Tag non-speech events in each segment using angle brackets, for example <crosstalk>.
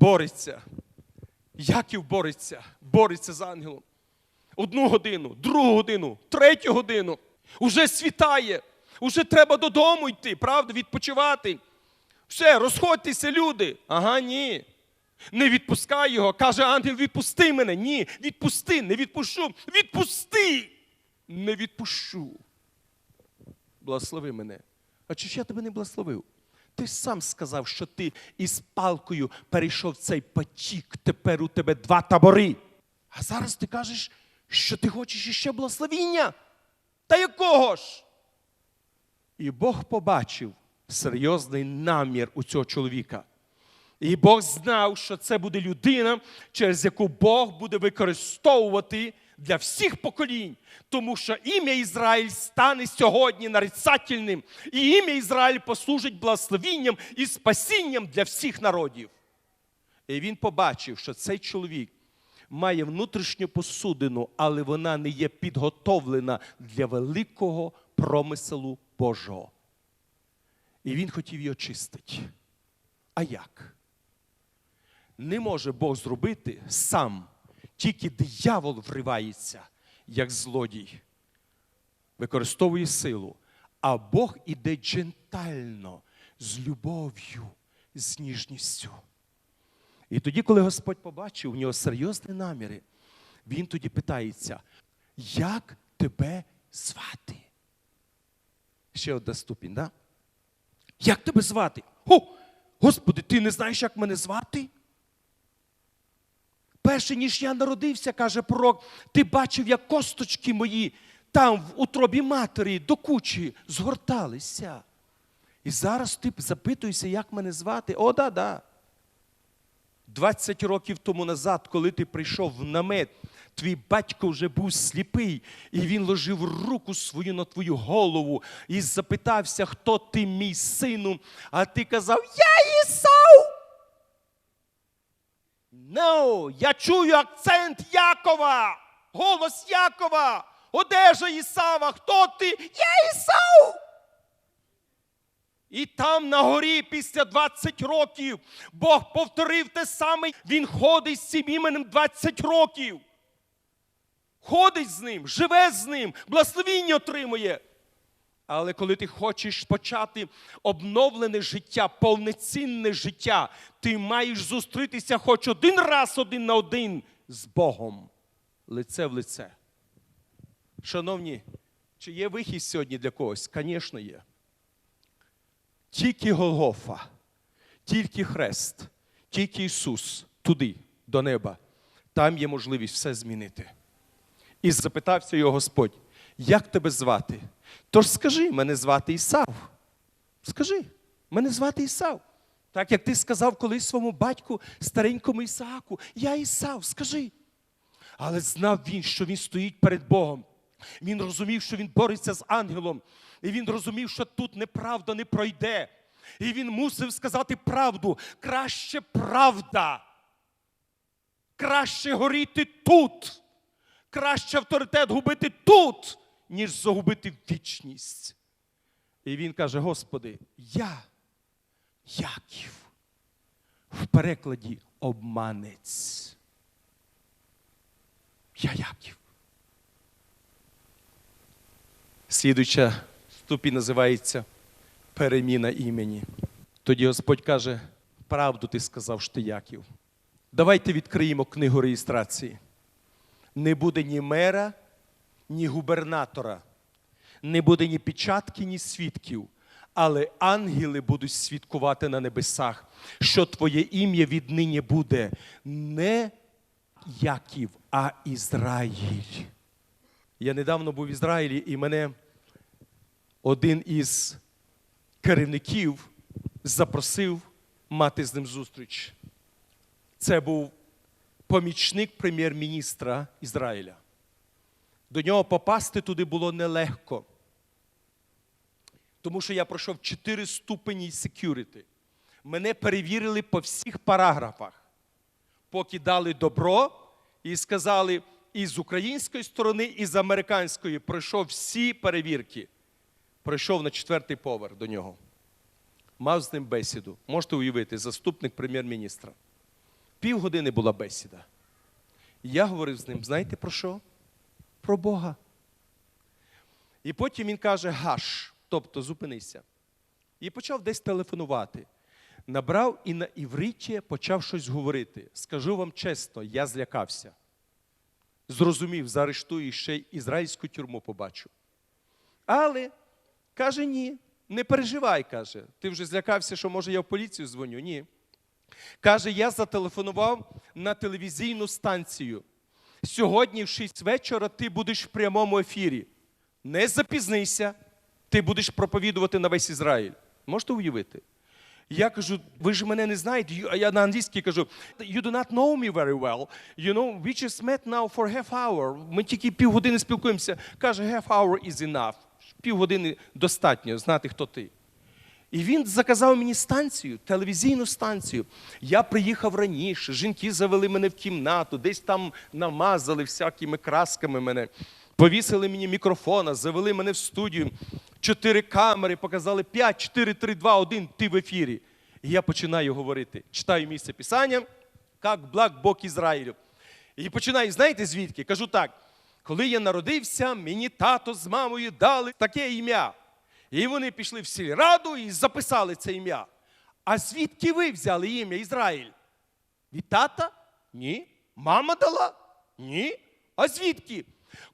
бореться. Яків бореться, бореться з ангелом. Одну годину, другу годину, третю годину. Уже світає, уже треба додому йти, правда, відпочивати. Все, розходьтеся, люди. Ага, ні. Не відпускай його. Каже ангел, відпусти мене. Ні, відпусти, не відпущу. Відпусти! Не відпущу. Благослови мене. А чи ж я тебе не благословив? Ти сам сказав, що ти із палкою перейшов цей потік. Тепер у тебе два табори. А зараз ти кажеш, що ти хочеш іще благословіння. Та якого ж? І Бог побачив серйозний намір у цього чоловіка. І Бог знав, що це буде людина, через яку Бог буде використовувати для всіх поколінь, тому що ім'я Ізраїль стане сьогодні нарицательним, і ім'я Ізраїль послужить благословінням і спасінням для всіх народів. І він побачив, що цей чоловік має внутрішню посудину, але вона не є підготовлена для великого промислу Божого. І він хотів її очистити. А як? Не може Бог зробити сам, тільки диявол вривається, як злодій, використовує силу, а Бог іде джентально, з любов'ю, з ніжністю. І тоді, коли Господь побачив у нього серйозні наміри, він тоді питається, як тебе звати? Ще одна ступінь, да? Як тебе звати? О, Господи, ти не знаєш, як мене звати? Перше, ніж я народився, каже пророк, ти бачив, як косточки мої там в утробі матері до кучі згорталися. І зараз ти запитуєшся, як мене звати? О, да, да. 20 років тому назад, коли ти прийшов в намет, твій батько вже був сліпий, і він ложив руку свою на твою голову і запитався, хто ти мій сину, а ти казав, я Ісав! No, я чую акцент Якова, голос Якова, одежа Ісава. Хто ти? Я Ісав! І там на горі після 20 років Бог повторив те саме. Він ходить з цим іменем 20 років. Ходить з ним, живе з ним, благословіння отримує. Але коли ти хочеш почати обновлене життя, повноцінне життя, ти маєш зустрітися хоч один раз один на один з Богом, лице в лице. Шановні, чи є вихід сьогодні для когось? Звісно, є. Тільки Голгофа, тільки Хрест, тільки Ісус туди, до неба. Там є можливість все змінити. І запитався його Господь, як тебе звати? Тож скажи, мене звати Ісав. Скажи, мене звати Ісав. Так як ти сказав колись своєму батьку, старенькому Ісааку, я Ісав, скажи. Але знав він, що він стоїть перед Богом. Він розумів, що він бореться з ангелом. І він розумів, що тут неправда не пройде. І він мусив сказати правду. Краще правда. Краще горіти тут. Краще авторитет губити тут, ніж загубити вічність. І він каже: Господи, я Яків. В перекладі обманець. Я Яків. Слідуюча ступінь називається переміна імені. Тоді Господь каже: правду ти сказав, що ти Яків. Давайте відкриємо книгу реєстрації. Не буде ні мера, ні губернатора, не буде ні печатки, ні свідків. Але ангели будуть свідкувати на небесах, що твоє ім'я віднині буде не Яків, а Ізраїль. Я недавно був в Ізраїлі, і мене один із керівників запросив мати з ним зустріч. Це був помічник прем'єр-міністра Ізраїля. До нього попасти туди було нелегко. Тому що я пройшов чотири ступені security. Мене перевірили по всіх параграфах, поки дали добро і сказали, і з української сторони, і з американської пройшов всі перевірки. Пройшов на четвертий поверх до нього. Мав з ним бесіду. Можете уявити, заступник прем'єр-міністра. Півгодини була бесіда. Я говорив з ним, знаєте про що? Про Бога. І потім він каже: гаш, тобто зупинися. І почав десь телефонувати. Набрав і на івриті почав щось говорити. Скажу вам чесно, я злякався. Зрозумів, заарештую і ще й ізраїльську тюрму побачу. Але каже: ні, не переживай, каже. Ти вже злякався, що може я в поліцію дзвоню? Ні. Каже, я зателефонував на телевізійну станцію. Сьогодні в 6 вечора ти будеш в прямому ефірі. Не запізнися, ти будеш проповідувати на весь Ізраїль. Можете уявити? Я кажу, ви ж мене не знаєте. А я на англійській кажу, you do not know me very well. You know, we just met now for half hour. Ми тільки півгодини спілкуємося. Каже, half hour is enough. Півгодини достатньо знати, хто ти. І він заказав мені станцію, телевізійну станцію. Я приїхав раніше, жінки завели мене в кімнату, десь там намазали всякими красками мене, повісили мені мікрофона, завели мене в студію, чотири камери, показали 5, 4, 3, 2, 1, ти в ефірі. І я починаю говорити, читаю місце Писання, як благ Бог Ізраїлю. І починаю, знаєте звідки? Кажу так: коли я народився, мені тато з мамою дали таке ім'я. І вони пішли в сільраду і записали це ім'я. А звідки ви взяли ім'я Ізраїль? Від тата? Ні. Мама дала? Ні. А звідки?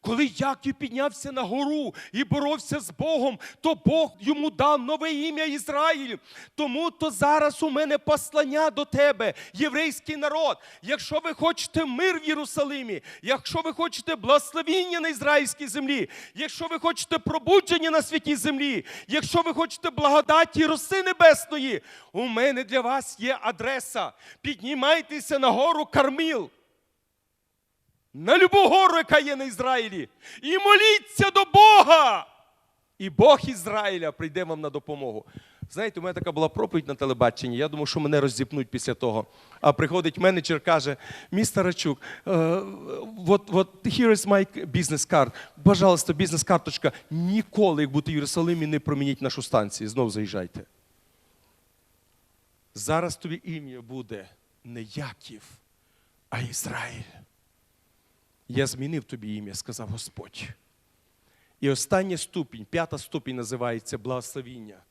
Коли Яків піднявся на гору і боровся з Богом, то Бог йому дав нове ім'я Ізраїль. Тому то зараз у мене послання до тебе, єврейський народ. Якщо ви хочете мир в Єрусалимі, якщо ви хочете благословіння на ізраїльській землі, якщо ви хочете пробудження на святій землі, якщо ви хочете благодаті роси небесної, у мене для вас є адреса. Піднімайтеся на гору Карміл на любу гору, яка є на Ізраїлі, і моліться до Бога. І Бог Ізраїля прийде вам на допомогу. Знаєте, у мене така була проповідь на телебаченні. Я думав, що мене роззіпнуть після того. А приходить менеджер, каже: містер Рачук, е, от, от, here is my business card. Пожалуйста, бізнес-карточка. Ніколи, як бути в Єрусалимі, не промініть нашу станцію. Знов заїжджайте. Зараз тобі ім'я буде не Яків, а Ізраїль. Я змінив тобі ім'я, сказав Господь. І остання ступінь, п'ята ступінь називається благословіння.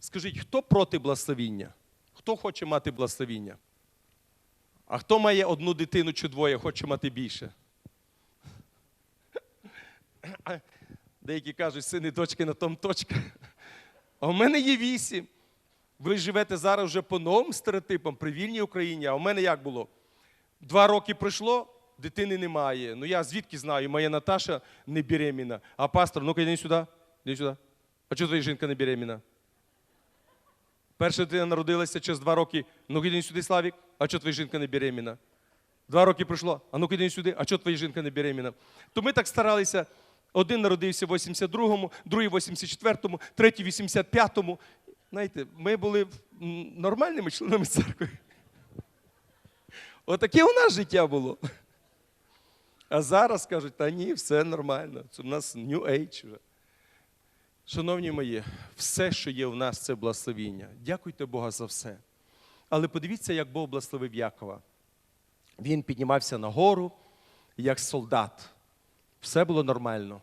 Скажіть, хто проти благословіння? Хто хоче мати благословіння? А хто має одну дитину чи двоє, хоче мати більше? <laughs> Деякі кажуть, сини, дочки на том точка. А у мене є вісім. Ви живете зараз вже по новим стереотипам при вільній Україні. А у мене як було? Два роки пройшло, дитини немає. Ну я звідки знаю, моя Наташа не беременна. А пастор, ну-ка йди сюди, йди сюди. А чого твоя жінка не беременна? Перша дитина народилася через два роки. Ну-ка йди сюди, Славік, а чого твоя жінка не беременна? Два роки пройшло, а ну-ка йди сюди, а чого твоя жінка не беременна? То ми так старалися. Один народився в 82-му, другий в 84-му, третій в 85-му. Знаєте, ми були нормальними членами церкви. Отаке у нас життя було. А зараз кажуть, та ні, все нормально. Це у нас New Age вже. Шановні мої, все, що є в нас, це благословіння. Дякуйте Бога за все. Але подивіться, як Бог благословив Якова. Він піднімався на гору, як солдат. Все було нормально.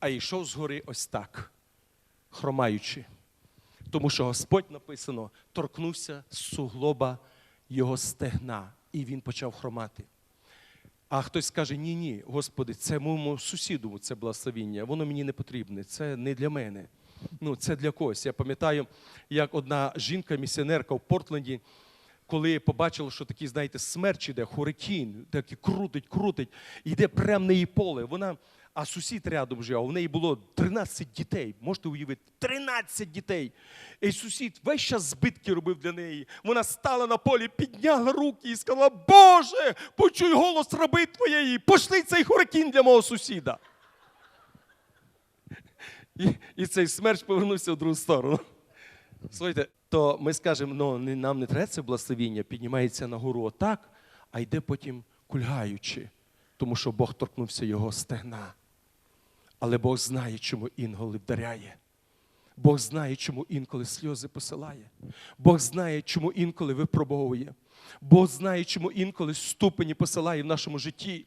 А йшов з гори ось так, хромаючи. Тому що Господь написано, торкнувся суглоба його стегна, і він почав хромати. А хтось скаже: ні, ні, Господи, це моєму сусіду це благословіння, воно мені не потрібне, це не для мене. Ну, це для когось. Я пам'ятаю, як одна жінка-місіонерка в Портленді, коли побачила, що такий, знаєте, смерч іде, хурикін, такий крутить, крутить, йде прямо на її поле. Вона, а сусід рядом жив, а в неї було 13 дітей. Можете уявити, 13 дітей. І сусід весь час збитки робив для неї. Вона стала на полі, підняла руки і сказала: Боже, почуй голос раби твоєї, пошли цей хурикін для мого сусіда. І, і цей смерч повернувся в другу сторону. Слухайте, то ми скажемо, ну нам не треба це благословіння, піднімається на гору отак, а йде потім кульгаючи, тому що Бог торкнувся його стегна. Але Бог знає, чому інголи вдаряє. Бог знає, чому інколи сльози посилає. Бог знає, чому інколи випробовує. Бог знає, чому інколи ступені посилає в нашому житті.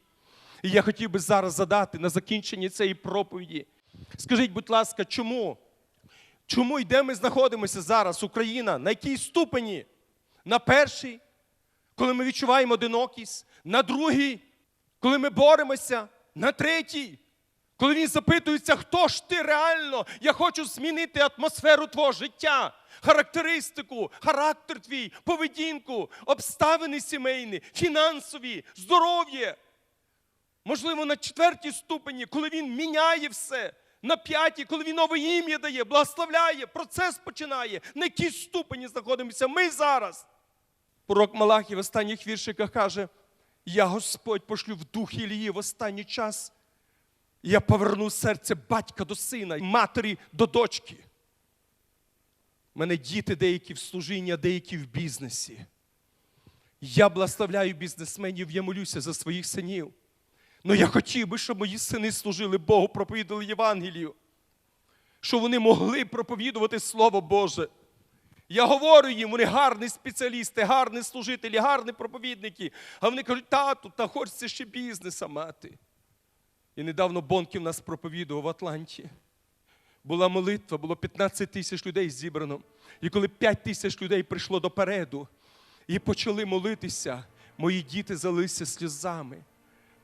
І я хотів би зараз задати на закінченні цієї проповіді. Скажіть, будь ласка, чому? Чому і де ми знаходимося зараз, Україна? На якій ступені? На першій, коли ми відчуваємо одинокість, на другій, коли ми боремося, на третій, коли він запитується, хто ж ти реально? Я хочу змінити атмосферу твого життя, характеристику, характер твій, поведінку, обставини сімейні, фінансові, здоров'я. Можливо, на четвертій ступені, коли він міняє все. На п'ятій, коли він нове ім'я дає, благословляє, процес починає. На якій ступені знаходимося ми зараз. Пророк Малахій в останніх віршиках каже: Я Господь пошлю в дух Ілії в останній час. Я поверну серце батька до сина, матері до дочки. У мене діти деякі в служінні, а деякі в бізнесі. Я благословляю бізнесменів, я молюся за своїх синів. Ну я хотів би, щоб мої сини служили Богу, проповідували Євангелію, щоб вони могли проповідувати Слово Боже. Я говорю їм, вони гарні спеціалісти, гарні служителі, гарні проповідники. А вони кажуть, тату, та хочеться ще бізнеса мати. І недавно Бонків нас проповідував в Атланті. Була молитва, було 15 тисяч людей зібрано. І коли 5 тисяч людей прийшло допереду і почали молитися, мої діти залилися сльозами.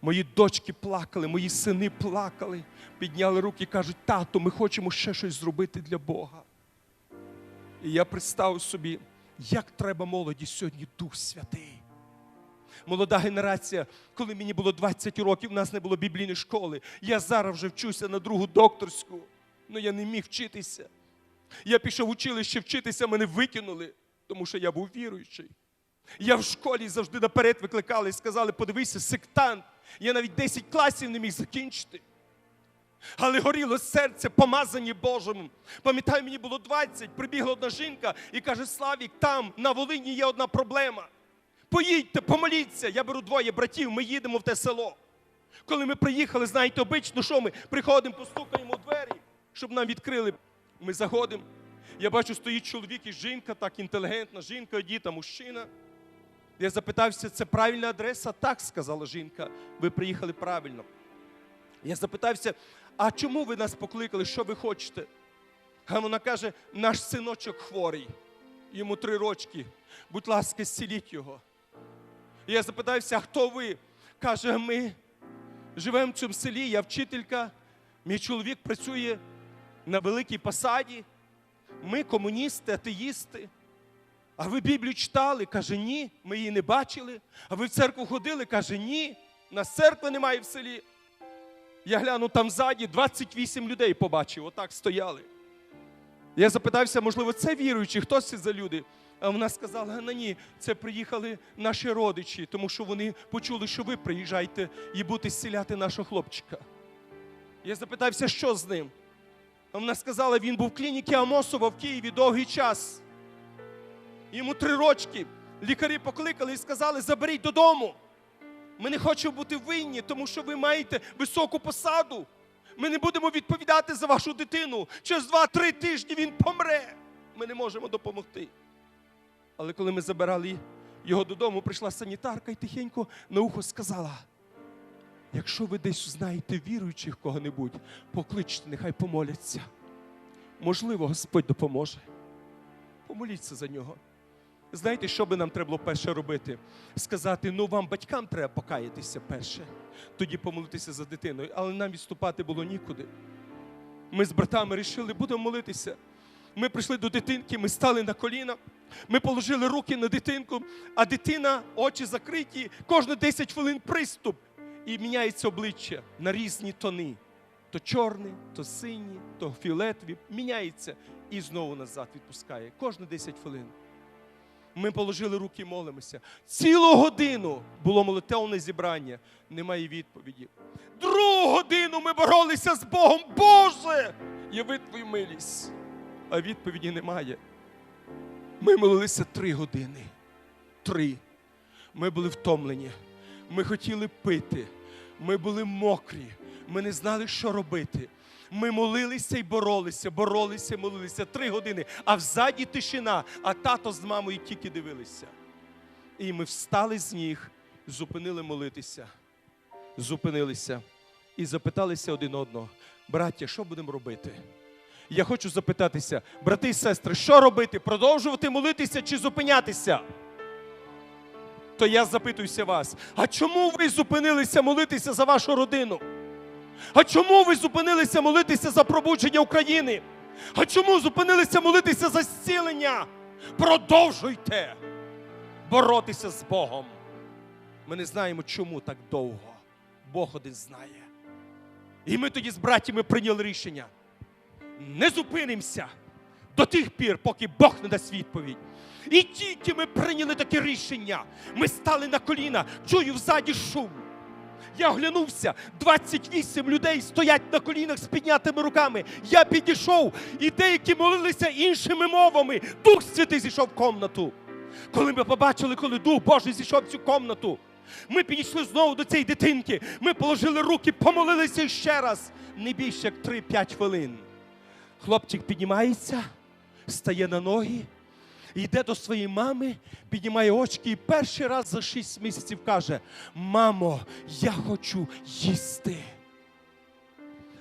Мої дочки плакали, мої сини плакали, підняли руки і кажуть, тату, ми хочемо ще щось зробити для Бога. І я представив собі, як треба молоді сьогодні Дух Святий. Молода генерація, коли мені було 20 років, у нас не було біблійної школи. Я зараз вже вчуся на другу докторську, але я не міг вчитися. Я пішов в училище вчитися, мене викинули, тому що я був віруючий. Я в школі завжди наперед викликали і сказали, подивися, сектант. Я навіть 10 класів не міг закінчити. Але горіло серце, помазані Божим. Пам'ятаю, мені було 20, прибігла одна жінка і каже: Славік, там на Волині є одна проблема. Поїдьте, помоліться. Я беру двоє братів, ми їдемо в те село. Коли ми приїхали, знаєте, обично, що ми приходимо, постукаємо у двері, щоб нам відкрили. Ми заходимо. Я бачу, стоїть чоловік і жінка, так інтелігентна, жінка, одіта, мужчина. Я запитався, це правильна адреса? Так, сказала жінка, ви приїхали правильно. Я запитався, а чому ви нас покликали, що ви хочете? А вона каже, наш синочок хворий, йому три рочки. Будь ласка, зціліть його. Я запитався, хто ви? Каже, ми живемо в цьому селі, я вчителька, мій чоловік працює на великій посаді. Ми комуністи, атеїсти. А ви Біблію читали? Каже, ні, ми її не бачили. А ви в церкву ходили? Каже, ні. Нас церкви немає в селі. Я гляну там ззаді 28 людей побачив, отак стояли. Я запитався, можливо, це віруючі, хто це за люди? А вона сказала, на ні, це приїхали наші родичі, тому що вони почули, що ви приїжджаєте і будете зціляти нашого хлопчика. Я запитався, що з ним? Вона сказала, він був в клініці Амосова в Києві довгий час. Йому три рочки. Лікарі покликали і сказали, заберіть додому. Ми не хочемо бути винні, тому що ви маєте високу посаду. Ми не будемо відповідати за вашу дитину. Через два-три тижні він помре. Ми не можемо допомогти. Але коли ми забирали його додому, прийшла санітарка і тихенько на ухо сказала: якщо ви десь знаєте віруючих кого-небудь, покличте, нехай помоляться. Можливо, Господь допоможе. Помоліться за нього. Знаєте, що би нам треба було перше робити? Сказати, ну вам, батькам, треба покаятися перше, тоді помолитися за дитиною, але нам відступати було нікуди. Ми з братами вирішили, будемо молитися. Ми прийшли до дитинки, ми стали на коліна, ми положили руки на дитинку, а дитина, очі закриті, кожні 10 хвилин приступ. І міняється обличчя на різні тони. То чорний, то синій, то фіолетові. Міняється і знову назад відпускає. Кожні 10 хвилин. Ми положили руки і молимося. Цілу годину було молитовне зібрання, немає відповіді. Другу годину ми боролися з Богом. Боже, яви твою милість. А відповіді немає. Ми молилися три години. Три. Ми були втомлені. Ми хотіли пити. Ми були мокрі. Ми не знали, що робити. Ми молилися і боролися, боролися, молилися три години, а взаді тишина, а тато з мамою тільки дивилися. І ми встали з ніг, зупинили молитися, зупинилися і запиталися один одного, браття, що будемо робити? Я хочу запитатися, брати і сестри, що робити? Продовжувати молитися чи зупинятися? То я запитуюся вас, а чому ви зупинилися молитися за вашу родину? А чому ви зупинилися молитися за пробудження України? А чому зупинилися молитися за зцілення? Продовжуйте боротися з Богом. Ми не знаємо, чому так довго. Бог один знає. І ми тоді з братями прийняли рішення. Не зупинимося до тих пір, поки Бог не дасть відповідь. І тільки ми прийняли таке рішення, ми стали на коліна, чую взаді шум. Я оглянувся, 28 людей стоять на колінах з піднятими руками. Я підійшов, і деякі молилися іншими мовами. Дух Святий зійшов в комнату. Коли ми побачили, коли Дух Божий зійшов в цю комнату, ми підійшли знову до цієї дитинки. Ми положили руки, помолилися ще раз. Не більше як 3-5 хвилин. Хлопчик піднімається, стає на ноги, йде до своєї мами, піднімає очки і перший раз за 6 місяців каже: Мамо, я хочу їсти.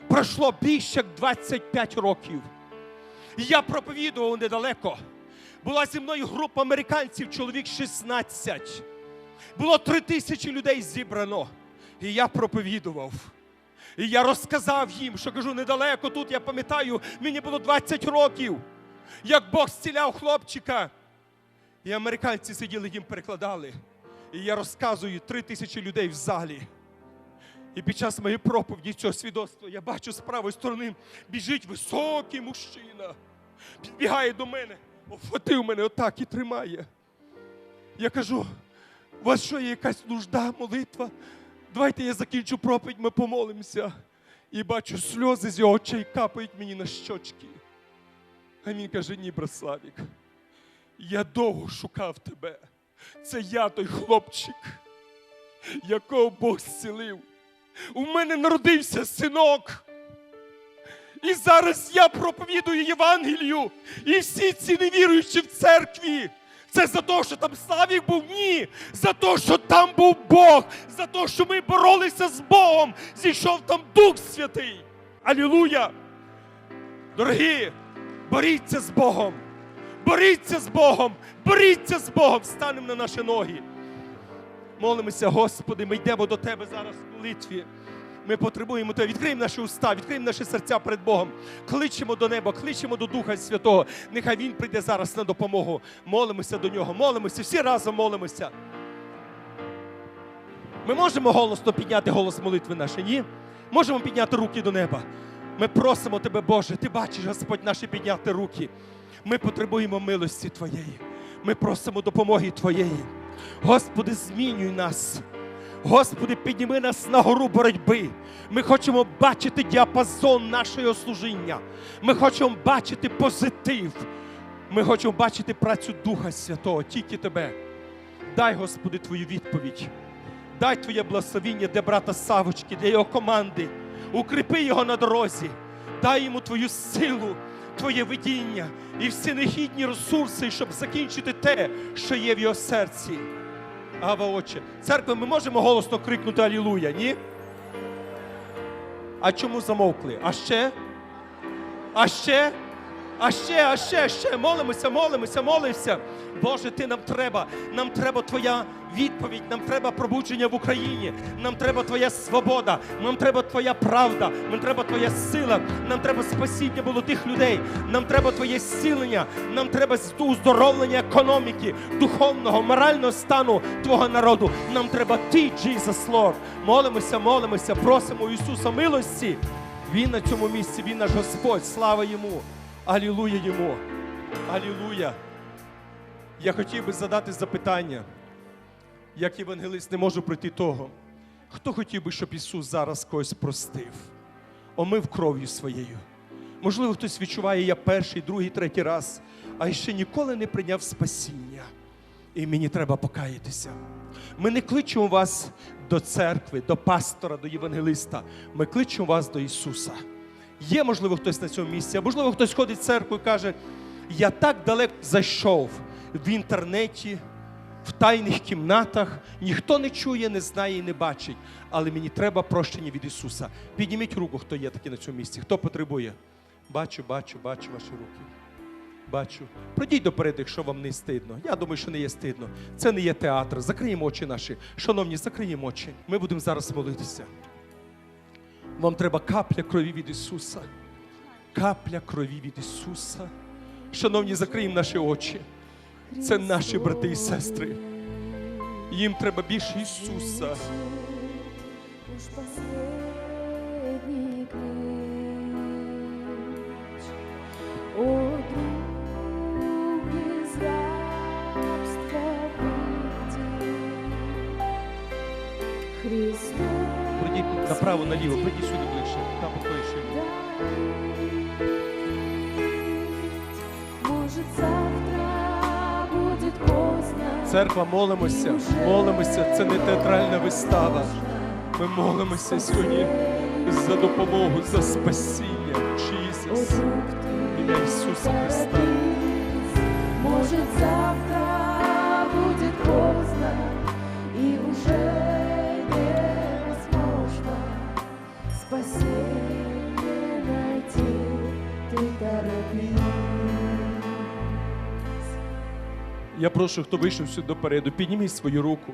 Пройшло більше як 25 років. Я проповідував недалеко. Була зі мною група американців, чоловік 16. Було три тисячі людей зібрано. І я проповідував. І я розказав їм, що кажу недалеко тут, я пам'ятаю, мені було 20 років, як Бог зціляв хлопчика. І американці сиділи, їм перекладали. І я розказую три тисячі людей в залі. І під час моєї проповіді цього свідоцтва я бачу з правої сторони біжить високий мужчина, підбігає до мене, обхватив мене отак і тримає. Я кажу, у вас що є якась нужда, молитва? Давайте я закінчу проповідь, ми помолимося. І бачу, сльози з його очей капають мені на щочки. А він каже: ні, Браславік, я довго шукав тебе. Це я той хлопчик, якого Бог зцілив. У мене народився синок. І зараз я проповідую Євангелію. І всі ці невіруючі в церкві. Це за те, що там Славік був? Ні. За те, що там був Бог. За те, що ми боролися з Богом. Зійшов там Дух Святий. Алілуя! Дорогі, боріться з Богом. Боріться з Богом. Боріться з Богом. Станемо на наші ноги. Молимося, Господи, ми йдемо до Тебе зараз в молитві. Ми потребуємо Тебе. Відкриємо наші уста, відкриємо наші серця перед Богом. Кличемо до неба, кличемо до Духа Святого. Нехай Він прийде зараз на допомогу. Молимося до нього, молимося, всі разом молимося. Ми можемо голосно підняти голос молитви наші, ні? Можемо підняти руки до неба. Ми просимо Тебе, Боже, Ти бачиш, Господь, наші підняти руки. Ми потребуємо милості Твоєї. Ми просимо допомоги Твоєї. Господи, змінюй нас. Господи, підніми нас на гору боротьби. Ми хочемо бачити діапазон нашого служіння. Ми хочемо бачити позитив. Ми хочемо бачити працю Духа Святого, тільки Тебе. Дай, Господи, Твою відповідь. Дай Твоє благословіння для брата Савочки, для його команди. Укріпи його на дорозі. Дай йому Твою силу, Твоє видіння і всі необхідні ресурси, щоб закінчити те, що є в його серці. Ава, Отче, церква, ми можемо голосно крикнути Алілуя, ні? А чому замовкли? А ще? А ще? А ще, а ще, ще молимося, молимося, молимося. Боже, ти нам треба. Нам треба Твоя відповідь, нам треба пробудження в Україні, нам треба Твоя свобода, нам треба Твоя правда, нам треба Твоя сила, нам треба спасіння молодих людей, нам треба Твоє зцілення, нам треба уздоровлення економіки, духовного, морального стану Твого народу. Нам треба Ти, Jesus Lord. Молимося, молимося, просимо Ісуса милості. Він на цьому місці, Він наш Господь, слава Йому. Алілуя Йому. Алілуя. Я хотів би задати запитання, як євангелист не можу пройти того. Хто хотів би, щоб Ісус зараз когось простив, омив кров'ю своєю? Можливо, хтось відчуває, я перший, другий, третій раз, а ще ніколи не прийняв спасіння. І мені треба покаятися. Ми не кличемо вас до церкви, до пастора, до євангелиста. Ми кличемо вас до Ісуса. Є, можливо, хтось на цьому місці, а можливо, хтось ходить в церкву і каже: я так далеко зайшов в інтернеті, в тайних кімнатах, ніхто не чує, не знає і не бачить. Але мені треба прощення від Ісуса. Підніміть руку, хто є такий на цьому місці, хто потребує. Бачу, бачу, бачу ваші руки. Бачу. Пройдіть доперед, якщо вам не стидно. Я думаю, що не є стидно. Це не є театр. Закриємо очі наші. Шановні, закриємо очі. Ми будемо зараз молитися. Вам треба капля крові від Ісуса. Капля крові від Ісуса. Шановні, закриємо наші очі. Це наші брати і сестри. Їм треба більше Ісуса. Христос направо, наліво, пройдіть сюди ближче. Там будет поздно. Церква, молимося, молимося. Це не театральна вистава. Ми молимося сьогодні за допомогу, за спасіння. Ты, Ім'я Ісуса Христа. Может, завтра будет поздно и уже Я прошу, хто вийшов сюди допереду, підніміть свою руку.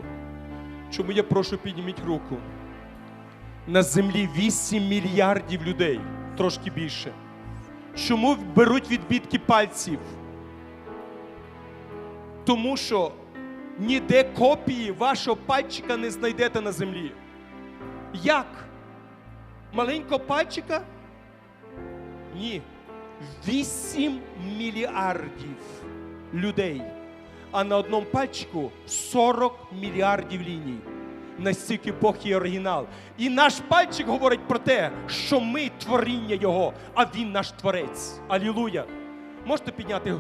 Чому я прошу підніміть руку? На землі 8 мільярдів людей, трошки більше. Чому беруть відбитки пальців? Тому що ніде копії вашого пальчика не знайдете на землі. Як? Маленького пальчика? Ні. 8 мільярдів людей. А на одному пальчику 40 мільярдів ліній. Настільки Бог є оригінал. І наш пальчик говорить про те, що ми творіння Його, а Він наш творець. Алілуя! Можете підняти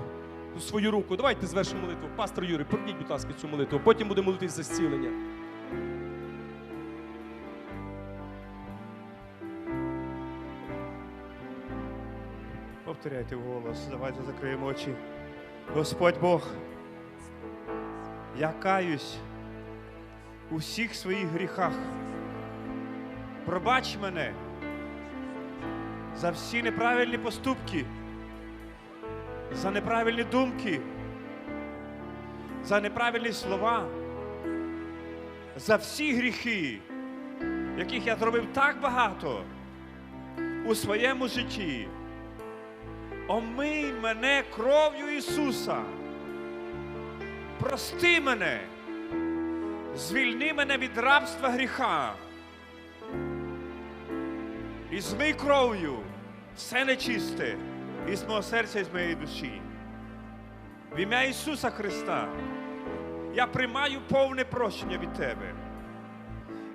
свою руку? Давайте звершимо молитву. Пастор Юрій, пройдіть, будь ласка, цю молитву. Потім будемо молитись за зцілення. Повторяйте вголос, давайте закриємо очі. Господь Бог, я каюсь у всіх своїх гріхах. Пробач мене за всі неправильні поступки, за неправильні думки, за неправильні слова, за всі гріхи, яких я зробив так багато у своєму житті. Омий мене кров'ю Ісуса. Прости мене. Звільни мене від рабства гріха. І змий кров'ю все нечисте із мого серця і з моєї душі. В ім'я Ісуса Христа я приймаю повне прощення від Тебе.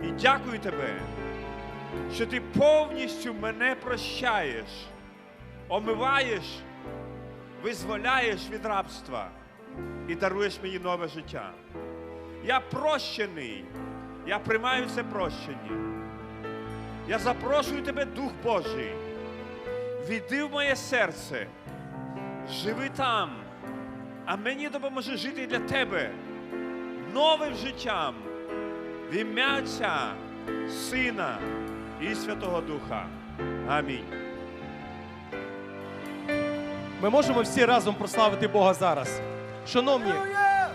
І дякую Тебе, що Ти повністю мене прощаєш омиваєш, визволяєш від рабства і даруєш мені нове життя. Я прощений, я приймаю це прощення. Я запрошую тебе, Дух Божий, війди в моє серце, живи там, а мені допоможи жити для тебе новим життям в ім'я Отця, Сина і Святого Духа. Амінь. Ми можемо всі разом прославити Бога зараз. Шановні,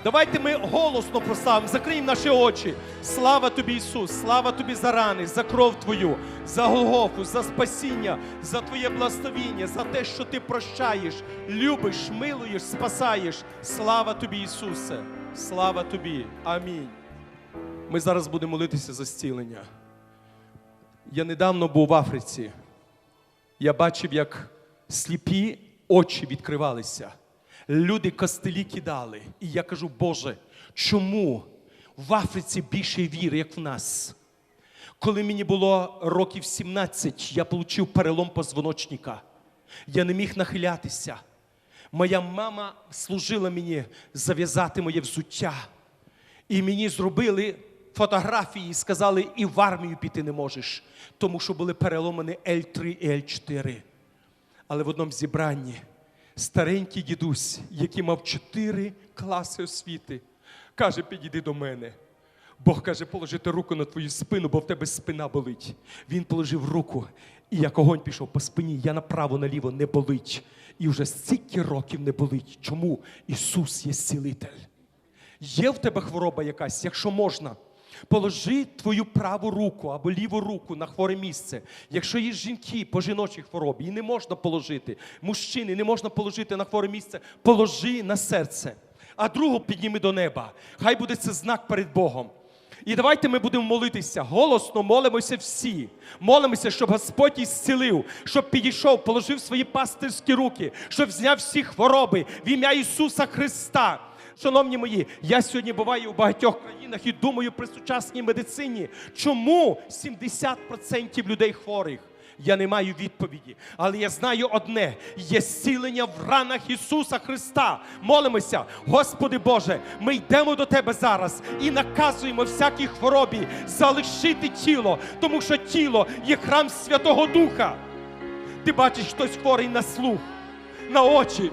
давайте ми голосно прославимо, закриємо наші очі. Слава тобі, Ісус! Слава тобі за рани, за кров Твою, за Голгофу, за спасіння, за Твоє благословіння, за те, що Ти прощаєш, любиш, милуєш, спасаєш. Слава тобі, Ісусе! Слава тобі! Амінь. Ми зараз будемо молитися за зцілення. Я недавно був в Африці. Я бачив, як сліпі очі відкривалися. Люди костелі кидали. І я кажу, Боже, чому в Африці більше віри, як в нас? Коли мені було років 17, я отримав перелом позвоночника. Я не міг нахилятися. Моя мама служила мені зав'язати моє взуття. І мені зробили фотографії і сказали, і в армію піти не можеш, тому що були переломані L3 і L4. Але в одному зібранні старенький дідусь, який мав чотири класи освіти, каже: підійди до мене. Бог каже, положити руку на твою спину, бо в тебе спина болить. Він положив руку, і як огонь пішов по спині, я направо, наліво не болить. І вже стільки років не болить. Чому? Ісус є зцілитель. Є в тебе хвороба якась, якщо можна. Положи твою праву руку або ліву руку на хворе місце. Якщо є жінки по жіночій хворобі, і не можна положити, мужчини не можна положити на хворе місце, положи на серце, а другу підніми до неба. Хай буде це знак перед Богом. І давайте ми будемо молитися. Голосно молимося всі. Молимося, щоб Господь ісцілив, щоб підійшов, положив свої пастирські руки, щоб зняв всі хвороби в ім'я Ісуса Христа. Шановні мої, я сьогодні буваю у багатьох країнах і думаю при сучасній медицині, чому 70% людей хворих. Я не маю відповіді, але я знаю одне: є зцілення в ранах Ісуса Христа. Молимося, Господи Боже, ми йдемо до Тебе зараз і наказуємо всякій хворобі залишити тіло, тому що тіло є храм Святого Духа. Ти бачиш, хтось хворий на слух, на очі.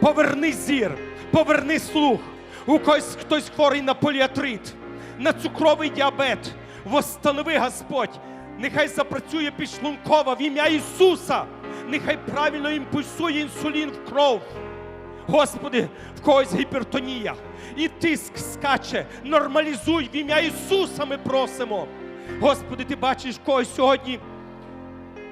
Поверни зір, поверни слух. У когось хтось хворий на поліатрит, на цукровий діабет. Восстанови Господь. Нехай запрацює підшлункова в ім'я Ісуса. Нехай правильно імпульсує інсулін в кров. Господи, в когось гіпертонія і тиск скаче. Нормалізуй в ім'я Ісуса. Ми просимо. Господи, ти бачиш когось сьогодні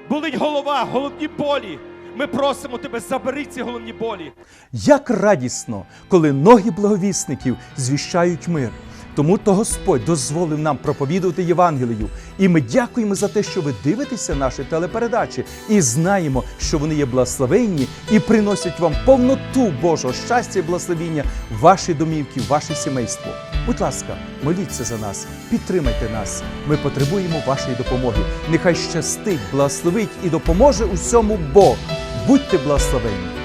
болить голова, головні болі. Ми просимо тебе, забери ці головні болі. Як радісно, коли ноги благовісників звіщають мир. Тому то Господь дозволив нам проповідувати Євангелію. І ми дякуємо за те, що ви дивитеся наші телепередачі і знаємо, що вони є благословенні і приносять вам повноту Божого щастя і благословіння в ваші домівки, в ваше сімейство. Будь ласка, моліться за нас, підтримайте нас. Ми потребуємо вашої допомоги. Нехай щастить, благословить і допоможе усьому Бог. Будьте благословенні!